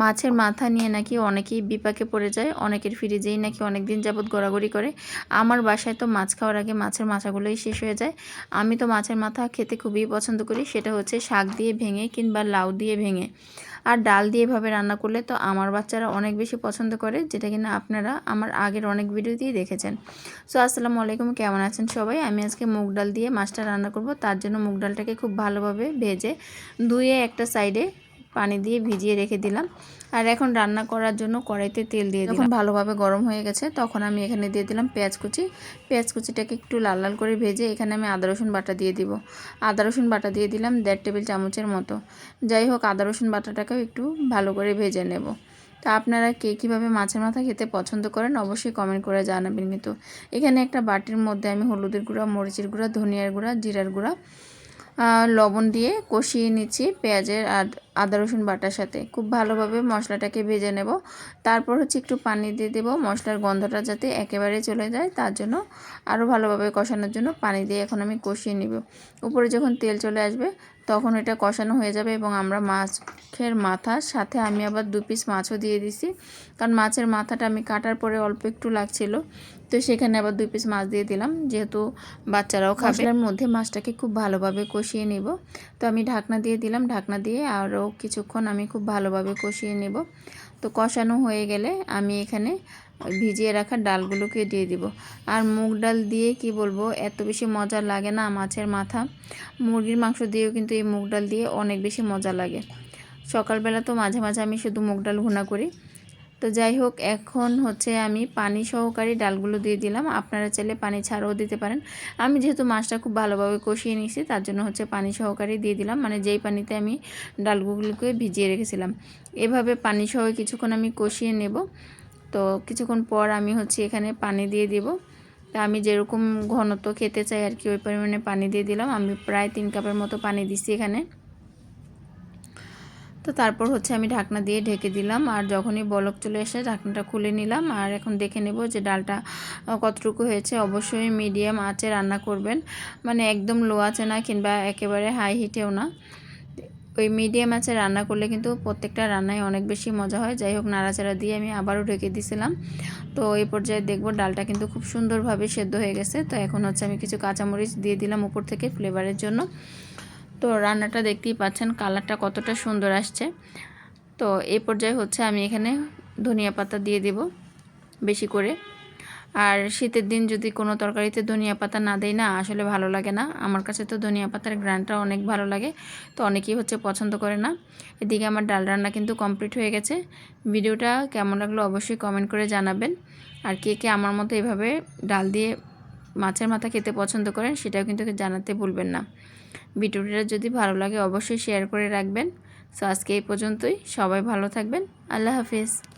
মাছের মাথা নিয়ে নাকি অনেকেই বিপাকে পড়ে যায়, অনেকের ফ্রিজেই নাকি অনেক দিন যাবৎ গড়াগড়ি করে। আমার বাসায় তো মাছ খাওয়ার আগে মাছের মাথাগুলোই শেষ হয়ে যায়। আমি তো মাছের মাথা খেতে খুবই পছন্দ করি, সেটা হচ্ছে শাক দিয়ে ভেঙে কিংবা লাউ দিয়ে ভেঙে। আর ডাল দিয়ে এভাবে রান্না করলে তো আমার বাচ্চারা অনেক বেশি পছন্দ করে, যেটা কিনা আপনারা আমার আগের অনেক ভিডিওতেই দেখেছেন। সো, আসসালামু আলাইকুম, কেমন আছেন সবাই? আমি আজকে মুগ ডাল দিয়ে মাছটা রান্না করব, তার জন্য মুগ ডালটাকে খুব ভালোভাবে ভেজে ধুয়ে একটা সাইডে পানি দিয়ে ভিজিয়ে রেখে দিলাম। আর এখন রান্না করার জন্য কড়াইতে তেল দিয়ে যখন ভালোভাবে গরম হয়ে গেছে তখন আমি এখানে দিয়ে দিলাম পেঁয়াজ কুচি। পেঁয়াজ কুচিটাকে একটু লাল লাল করে ভেজে এখানে আমি আদা রসুন বাটা দিয়ে দিব। আদা রসুন বাটা দিয়ে দিলাম দেড় টেবিল চামচের মতো। যাই হোক আদা রসুন বাটাটাকেও একটু ভালো করে ভেজে নেব। তা আপনারা কে কীভাবে মাছের মাথা খেতে পছন্দ করেন অবশ্যই কমেন্ট করে জানাবেন কিন্তু এখানে একটা বাটির মধ্যে আমি হলুদের গুঁড়া মরিচের গুঁড়া ধনিয়ার গুঁড়া জিরার গুঁড়া লবণ দিয়ে কষিয়ে নিচ্ছি পেঁয়াজের আর আদা রসুন বাটার সাথে। খুব ভালোভাবে মশলাটাকে ভেজে নেব। তারপর হচ্ছে একটু পানি দিয়ে দেবো। মশলার গন্ধটা যাতে একেবারে চলে যায় তার জন্য আরও ভালোভাবে কষানোর জন্য পানি দিয়ে এখন আমি কষিয়ে নিব। উপরে যখন তেল চলে আসবে তখন এটা কষানো হয়ে যাবে এবং আমরা মাছের মাথার সাথে আমি আবার দু পিস মাছও দিয়ে দিছি। কারণ মাছের মাথাটা আমি কাটার পরে অল্প একটু লাগছিল তো সেখানে আবার দুই পিস মাছ দিয়ে দিলাম। যেহেতু বাচ্চারাও খাবে মধ্যে মাছটাকে খুব ভালোভাবে কষিয়ে নেব। তো আমি ঢাকনা দিয়ে দিলাম। ঢাকনা দিয়ে আরও কিছুক্ষণ আমি খুব ভালোভাবে কষিয়ে নেব। তো কষানো হয়ে গেলে আমি এখানে ভিজিয়ে রাখা ডালগুলোকে দিয়ে দিব। আর মুগ ডাল দিয়ে কি বলব, এত বেশি মজা লাগে না মাছের মাথা। মুরগির মাংস দিয়েও কিন্তু এই মুগ ডাল দিয়ে অনেক বেশি মজা লাগে। সকালবেলা তো মাঝে মাঝে আমি শুধু মুগ ডাল ভুনা করি। তো যাই হোক, এখন হচ্ছে আমি পানি সহকারী ডালগুলো দিয়ে দিলাম। আপনারা চাইলে পানি ছাড়াও দিতে পারেন। আমি যেহেতু মাছটা খুব ভালোভাবে কষিয়ে নিয়েছি, তার জন্য হচ্ছে পানি সহকারে দিয়ে দিলাম। মানে যেই পানিতে আমি ডালগুলোকে ভিজিয়ে রেখেছিলাম, এভাবে পানি সহ কিছুক্ষণ আমি কষিয়ে নেব। তো কিছুক্ষণ পর আমি হচ্ছে এখানে পানি দিয়ে দিব। তা আমি যেরকম ঘনত্ব খেতে চাই আর কি, ওই পরিমাণে পানি দিয়ে দিলাম। আমি প্রায় তিন কাপের মতো পানি দিচ্ছি এখানে। তো তারপর হচ্ছে আমি ঢাকনা দিয়ে ঢেকে দিলাম। আর যখনই বলক চলে এসে ঢাকনাটা খুলে নিলাম। আর এখন দেখে নেব যে ডালটা কতটুকু হয়েছে। অবশ্যই মিডিয়াম আঁচে রান্না করবেন। মানে একদম লো আছে না, কিংবা একেবারে হাই হিটেও না। ওই মিডিয়াম আঁচে রান্না করলে কিন্তু প্রত্যেকটা রান্নায় অনেক বেশি মজা হয়। যাই হোক, নাড়াচাড়া দিয়ে আমি আবারও ঢেকে দিছিলাম। তো এই পর্যায়ে দেখব ডালটা কিন্তু খুব সুন্দরভাবে সেদ্ধ হয়ে গেছে। তো এখন হচ্ছে আমি কিছু কাঁচামরিচ দিয়ে দিলাম উপর থেকে ফ্লেভারের জন্য। তো রান্নাটা দেখতেই পাচ্ছেন, কালারটা কতটা সুন্দর আসছে। তো এই পর্যায়ে হচ্ছে আমি এখানে ধনিয়া পাতা দিয়ে দেব বেশি করে। আর শীতের দিন যদি কোনো তরকারিতে ধনিয়া পাতা না দেয় না, আসলে ভালো লাগে না। আমার কাছে তো ধনিয়া পাতার গ্রানটা অনেক ভালো লাগে, তো অনেকেই হচ্ছে পছন্দ করে না। এদিকে আমার ডাল রান্না কিন্তু কমপ্লিট হয়ে গেছে। ভিডিওটা কেমন লাগল অবশ্যই কমেন্ট করে জানাবেন। আর কে কে আমার মতো এভাবে ডাল দিয়ে মাছের মাথা খেতে পছন্দ করেন, সেটাও কিন্তু জানাতে ভুলবেন না। ভিডিওটা যদি ভালো লাগে, অবশ্যই শেয়ার করে রাখবেন। সো আজকে এই পর্যন্তই। সবাই ভালো থাকবেন। আল্লাহ হাফিজ।